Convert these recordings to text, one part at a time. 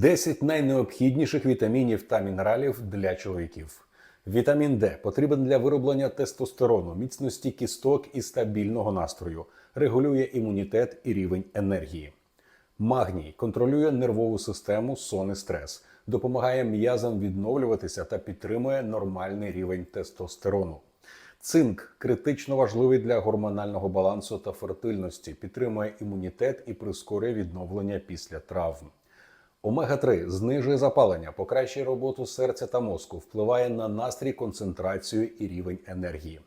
10 найнеобхідніших вітамінів та мінералів для чоловіків. Вітамін Д потрібен для вироблення тестостерону, міцності кісток і стабільного настрою, регулює імунітет і рівень енергії. Магній контролює нервову систему, сон і стрес, допомагає м'язам відновлюватися та підтримує нормальний рівень тестостерону. Цинк критично важливий для гормонального балансу та фертильності, підтримує імунітет і прискорює відновлення після травм. Омега-3 знижує запалення, покращує роботу серця та мозку, впливає на настрій, концентрацію і рівень енергії.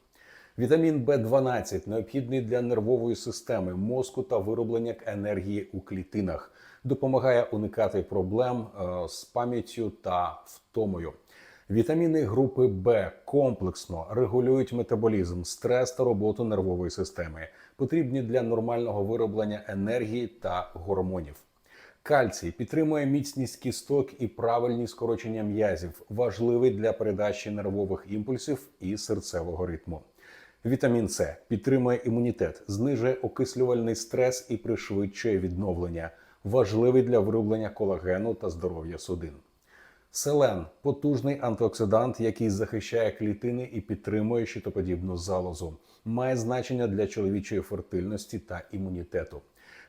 Вітамін В12 необхідний для нервової системи, мозку та вироблення енергії у клітинах, допомагає уникати проблем е, з пам'яттю та втомою. Вітаміни групи Б комплексно регулюють метаболізм, стрес та роботу нервової системи, потрібні для нормального вироблення енергії та гормонів. Кальцій підтримує міцність кісток і правильні скорочення м'язів, важливий для передачі нервових імпульсів і серцевого ритму. Вітамін С підтримує імунітет, знижує окислювальний стрес і пришвидшує відновлення, важливий для вироблення колагену та здоров'я судин. Селен потужний антиоксидант, який захищає клітини і підтримує щитоподібну залозу, має значення для чоловічої фертильності та імунітету.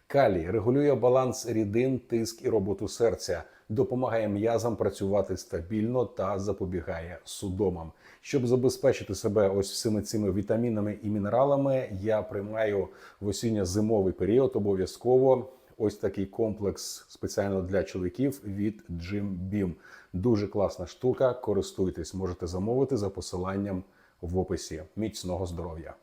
Калій регулює баланс рідин, тиск і роботу серця, допомагає м'язам працювати стабільно та запобігає судомам. Щоб забезпечити себе ось всіми цими вітамінами і мінералами, я приймаю в осінньо-зимовий період обов'язково ось такий комплекс спеціально для чоловіків від Jim Beam. Дуже класна штука. Користуйтесь, можете замовити за посиланням в описі. Міцного здоров'я!